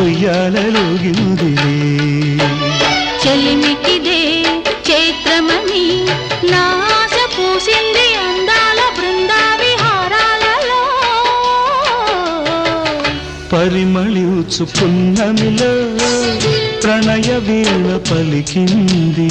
ఉయ్యాలలుగిందిలే. చెలిమికిదే నాశ పూసింది అందాల బృందా విహారాలలో పరిమళించు పున్నమిలో ప్రణయ వీణ పలికింది